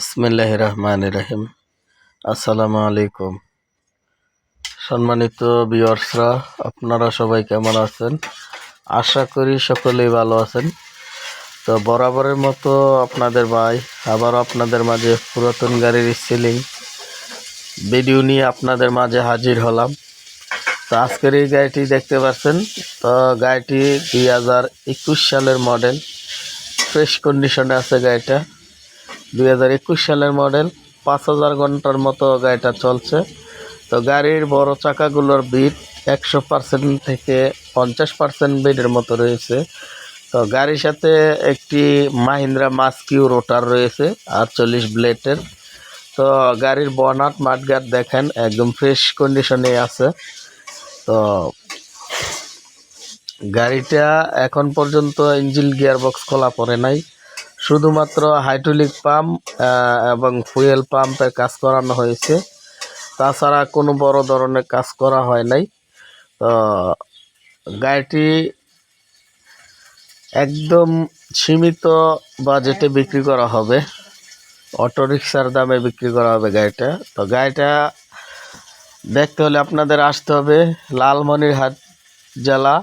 ইসমিল্লাহ রহমান রহিম আসসালামু আলাইকুম সম্মানিত বিয়র্সরা আপনারা সবাই কেমন আছেন? আশা করি সকলেই ভালো আছেন। তো বরাবরের মতো আপনাদের ভাই আবার আপনাদের মাঝে পুরাতন গাড়ির সিলিং ভিডিও নিয়ে আপনাদের মাঝে হাজির হলাম। তো আজকের এই গাড়িটি দেখতে পাচ্ছেন, তো গাড়িটি দুই হাজার একুশ সালের মডেল ফ্রেশ কন্ডিশনে আছে গাড়িটা। দুই হাজার একুশ সালের মডেল, পাঁচ হাজার ঘণ্টার মতো গাড়িটা চলছে। তো গাড়ির বড় চাকাগুলোর বিট একশো পার্সেন্ট থেকে পঞ্চাশ পার্সেন্ট বিটের মতো রয়েছে। তো গাড়ির সাথে একটি মাহিন্দ্রা মাস্কিউ রোটার রয়েছে, আটচল্লিশ ব্লেটের তো গাড়ির বনাট মাঠগাট দেখেন, একদম ফ্রেশ কন্ডিশনে আছে। তো গাড়িটা এখন পর্যন্ত ইঞ্জিন গিয়ার বক্স খোলা পড়ে নাই। শুধুমাত্র হাইড্রোলিক পাম্প এবং ফুয়েল পাম্পের কাজ করানো হয়েছে। তাছাড়া কোনো বড় ধরনের কাজ করা হয় নাই। তো গাড়িটি একদম সীমিত বাজেটে বিক্রি করা হবে। অটো রিক্সার দামে বিক্রি করা হবে গাড়িটা। তো গাড়িটা দেখতে হলে আপনাদের আসতে হবে লালমনিরহাট জেলা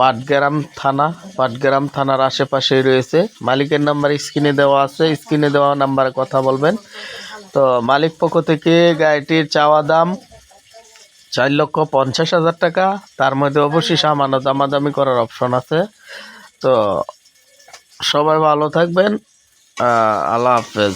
পাটগ্রাম থানা, পাটগ্রাম থানার আশেপাশেই রয়েছে। মালিকের নাম্বার স্ক্রিনে দেওয়া আছে, স্ক্রিনে দেওয়া নাম্বারে কথা বলবেন। তো মালিক পক্ষ থেকে গাড়িটির চাওয়া দাম চার লক্ষ পঞ্চাশ হাজার টাকা। তার মধ্যে অবশ্যই সামান্য দামাদামি করার অপশন আছে। তো সবাই ভালো থাকবেন। আল্লাহ হাফেজ।